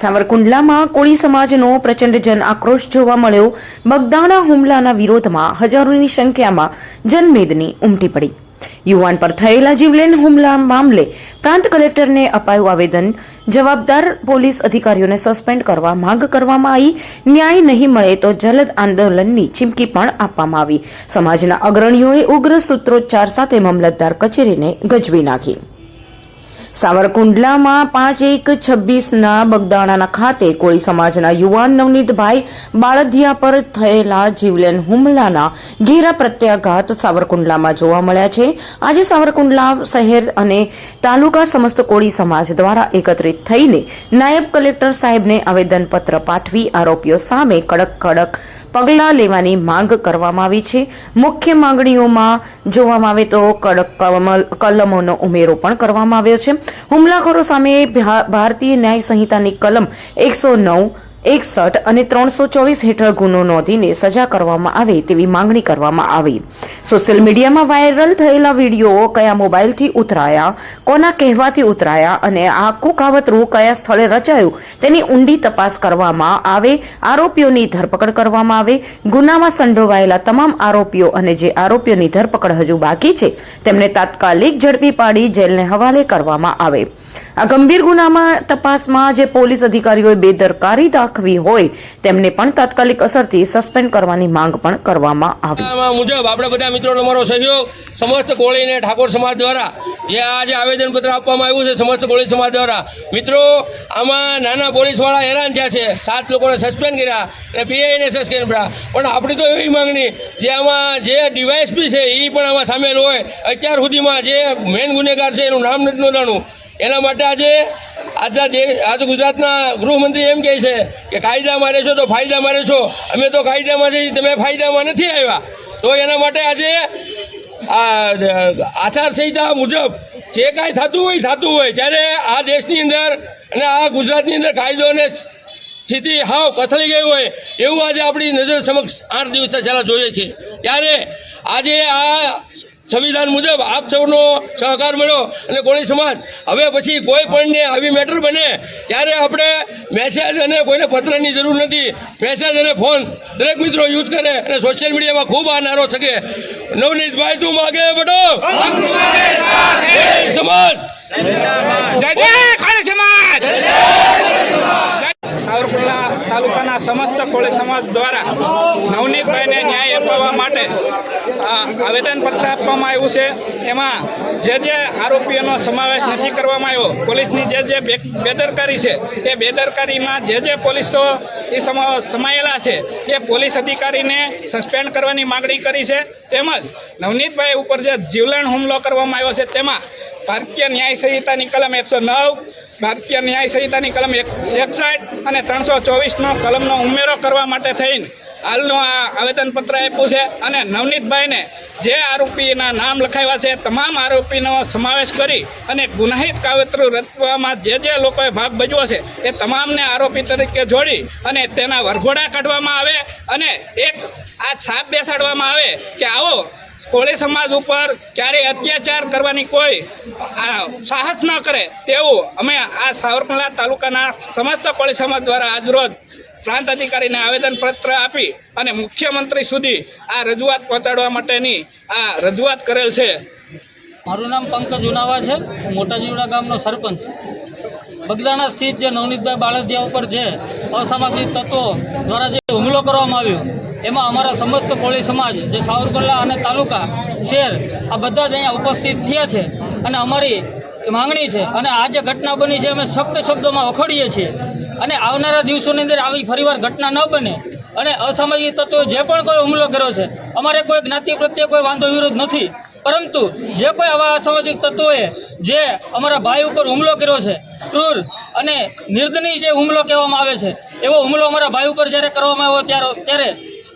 સાવરકુંડલામાં કોળી સમાજનો પ્રચંડ જન આક્રોશ જોવા મળ્યો. બગદાણા હુમલાના વિરોધમાં હજારોની સંખ્યામાં જનમેદની ઉમટી પડી. યુવાન પર થયેલા જીવલેણ હુમલા મામલે પ્રાંત કલેક્ટરને અપાયું આવેદન. જવાબદાર પોલીસ અધિકારીઓને સસ્પેન્ડ કરવા માંગ કરવામાં આવી. ન્યાય નહીં મળે તો જલદ આંદોલનની ચીમકી પણ આપવામાં આવી. સમાજના અગ્રણીઓએ ઉગ્ર સૂત્રોચ્ચાર સાથે મામલતદાર કચેરીને ગજવી નાખી. સાવરકુંડલામાં પાંચ એક છવ્વીસના બગદાણાના ખાતે કોળી સમાજના યુવાન નવનીતભાઈ બાળધિયા પર થયેલા જીવલેન હુમલાના ઘેરા પ્રત્યાઘાત સાવરકુંડલામાં જોવા મળ્યા છે. આજે સાવરકુંડલા શહેર અને તાલુકા સમસ્ત કોળી સમાજ દ્વારા એકત્રિત થઈને નાયબ કલેક્ટર સાહેબને આવેદનપત્ર પાઠવી આરોપીઓ સામે કડક કડક પગલાં લેવાની માંગ કરવામાં આવી છે. મુખ્ય માંગણીઓમાં જોવામાં આવે તો કડક કલમ- કલમોનો ઉમેરો પણ કરવામાં આવ્યો છે. હુમલાખોરો સામે ભારતીય ન્યાય સંહિતાની કલમ એકસો નવ એકસઠ અને ત્રણસો ચોવીસ હેઠળ ગુનો નોંધીને સજા કરવામાં આવે તેવી માંગણી કરવામાં આવી. સોશિયલ મીડિયામાં વાયરલ થયેલા વીડિયો કયા મોબાઈલથી ઉતરાયા, કોના કહેવાથી ઉતરાયા અને આ આખું કાવતરું કયા સ્થળે રચાયું તેની ઊંડી તપાસ કરવામાં આવે, આરોપીઓની ધરપકડ કરવામાં આવે, ગુનામાં સંડોવાયેલા તમામ આરોપીઓ અને જે આરોપીઓની ધરપકડ હજુ બાકી છે, તેમને તાત્કાલિક ઝડપી પાડી જેલને હવાલે કરવામાં આવે. આ ગંભીર ગુનામાં તપાસમાં જે પોલીસ અધિકારીઓએ બેદરકારી દાખવી હોય, તેમને પણ તાત્કાલિક અસરથી સસ્પેન્ડ કરવાની માંગ પણ કરવામાં આવી. મુજબ આપણે બધા મિત્રોનો અમારો સહયોગ, સમસ્ત કોળીને ઠાકોર સમાજ દ્વારા, જે આજે આવેદનપત્ર આપવામાં આવ્યું છે સમસ્ત કોળી સમાજ દ્વારા. મિત્રો, આમાં નાના પોલીસવાળા હેરાન થયા છે. સાત લોકોને સસ્પેન્ડ કર્યા અને પીઆઈને સસ્પેન્ડ કર્યા. પણ આપણી તો એવી માંગણી જે આમાં જે ડીવાયએસપી છે એ પણ આમાં સામેલ હોય. અત્યાર સુધીમાં જે મેન ગુનેગાર છે, એનું નામ નથી નોંધાણું. એના માટે આજે આજના દેશ આજે ગુજરાતના ગૃહમંત્રી એમ કહે છે કે કાયદામાં રહેશો તો ફાયદામાં રહેશો. અમે તો કાયદામાં છીએ તમે ફાયદામાં નથી આવ્યા. તો એના માટે આજે આ આચારસંહિતા મુજબ જે કાંઈ થતું હોય થતું હોય. ત્યારે આ દેશની અંદર અને આ ગુજરાતની અંદર કાયદો અને સ્થિતિ હાવ કથળી ગઈ હોય, એવું આજે આપણી નજર સમક્ષ આઠ દિવસે છેલ્લા જોઈએ છીએ ત્યારે આજે આ સંવિધાન મુજબ આપ સૌનો સહકાર મળ્યો અને કોળી સમાજ. હવે પછી કોઈ પણને આવી મેટર બને ત્યારે આપણે મેસેજ અને કોઈને પત્રની જરૂર નથી. મેસેજ અને ફોન દરેક મિત્રો યુઝ કરે અને સોશિયલ મીડિયામાં ખૂબ આ નારો શકે નવનીતભાઈ તું માગે બટો? સમાજ. જય જય કોળી સમાજ. સાવરકુંડલા તાલુકાના સમસ્ત કોળી સમાજ દ્વારા નવનીતભાઈને ન્યાય માટે આવેદનપત્ર આપવામાં આવ્યું છે. એમાં જે જે આરોપીઓનો સમાવેશ નથી કરવામાં આવ્યો, પોલીસની જે જે બેદરકારી છે, એ બેદરકારીમાં જે જે પોલીસો એ સમા- સમાયેલા છે, એ પોલીસ અધિકારીને સસ્પેન્ડ કરવાની માગણી કરી છે. તેમજ નવનીતભાઈ ઉપર જે જીવલેણ હુમલો કરવામાં આવ્યો છે, તેમાં ભારતીય ન્યાય સંહિતાની કલમ એકસો નવ, ભારતીય ન્યાય સંહિતાની કલમ એક, એકસઠ અને ત્રણસો ચોવીસનો કલમનો ઉમેરો કરવા માટે થઈને હાલનું આ આવેદનપત્ર આપ્યું છે અને નવનીતભાઈને જે આરોપીના નામ લખાવ્યા છે, તમામ આરોપીનો સમાવેશ કરી અને ગુનાહિત કાવતરું રચવામાં જે જે લોકોએ ભાગ ભજવો છે, એ તમામને આરોપી તરીકે જોડી અને તેના વરઘોડા કાઢવામાં આવે અને એક આ છાપ બેસાડવામાં આવે કે આવો કોળી સમાજ ઉપર ક્યારેય અત્યાચાર કરવાની કોઈ સાહસ ન કરે તેવું અમે આ સાવરકુંડલા તાલુકાના સમસ્ત કોળી સમાજ દ્વારા આજરોજ પ્રાંત અધિકારીને આવેદનપત્ર આપી અને મુખ્યમંત્રી સુધી આ રજૂઆત પહોંચાડવા માટેની આ રજૂઆત કરેલ છે. મારું નામ પંકજ ઉનાવા છે. હું મોટા જીવડા ગામનો સરપંચ. બગદાણા સ્થિત જે નવનીતભાઈ બાળદિયા ઉપર જે અસામાજિક તત્વો દ્વારા જે હુમલો કરવામાં આવ્યો, એમાં અમારા સમસ્ત કોળી સમાજ, જે સાવરકુંડલા અને તાલુકા, શહેર, આ બધા જ અહીંયા ઉપસ્થિત થયા છે અને અમારી માંગણી છે અને આ જે ઘટના બની છે, અમે સખ્ત શબ્દોમાં વખોડીએ છીએ. અને આવનારા દિવસોની અંદર આવી ફરીવાર ઘટના ન બને. અને અસામાજિક તત્વો જે પણ કોઈ હુમલો કર્યો છે, અમારે કોઈ જ્ઞાતિ પ્રત્યે કોઈ વાંધો વિરોધ નથી. પરંતુ જે કોઈ આવા અસામાજિક તત્વોએ જે અમારા ભાઈ ઉપર હુમલો કર્યો છે, ક્રૂર અને નિર્દની જે હુમલો કહેવામાં આવે છે, એવો હુમલો અમારા ભાઈ ઉપર જ્યારે કરવામાં આવ્યો ત્યારે ત્યારે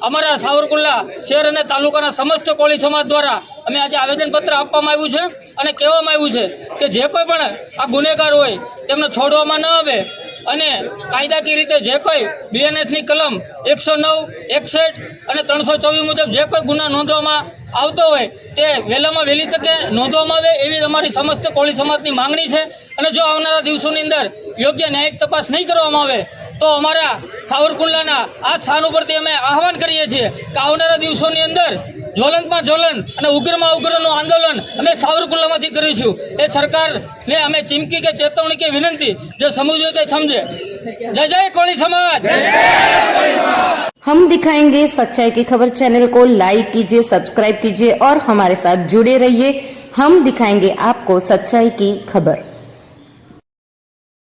અમારા સાવરકુંડલા શહેર અને તાલુકાના સમસ્ત કોળી સમાજ દ્વારા અમે આજે આવેદનપત્ર આપવામાં આવ્યું છે અને કહેવામાં આવ્યું છે કે જે કોઈ પણ આ ગુનેગાર હોય, તેમને છોડવામાં ન આવે અને કાયદાકીય રીતે જે કોઈ બીએનએસની કલમ એકસો નવ, એકસઠ અને ત્રણસો ચોવીસ મુજબ જે કોઈ ગુના નોંધવામાં આવતો હોય તે વહેલામાં વહેલી તકે નોંધવામાં આવે એવી અમારી સમસ્ત કોળી સમાજની માંગણી છે. અને જો આવનારા દિવસોની અંદર યોગ્ય ન્યાયિક તપાસ નહીં કરવામાં આવે, તો અમારા સાવરકુંડલાના આ સ્થાન ઉપરથી અમે આહવાન કરીએ છીએ કે આવનારા દિવસોની અંદર જ્વલંતમાં જ્વલંત અને ઉગ્રમાં ઉગ્રનું આંદોલન અમે સાવરકુંડલામાંથી કરીશું એ સરકારને અમે ચીમકી કે ચેતવણી કે વિનંતી જે સમજવું તે સમજે જય જય કોળી સમાજ हम दिखाएंगे सच्चाई की खबर चैनल को लाइक कीजिए सब्सक्राइब कीजिए और हमारे साथ जुड़े रहिए हम दिखाएंगे आपको सच्चाई की खबर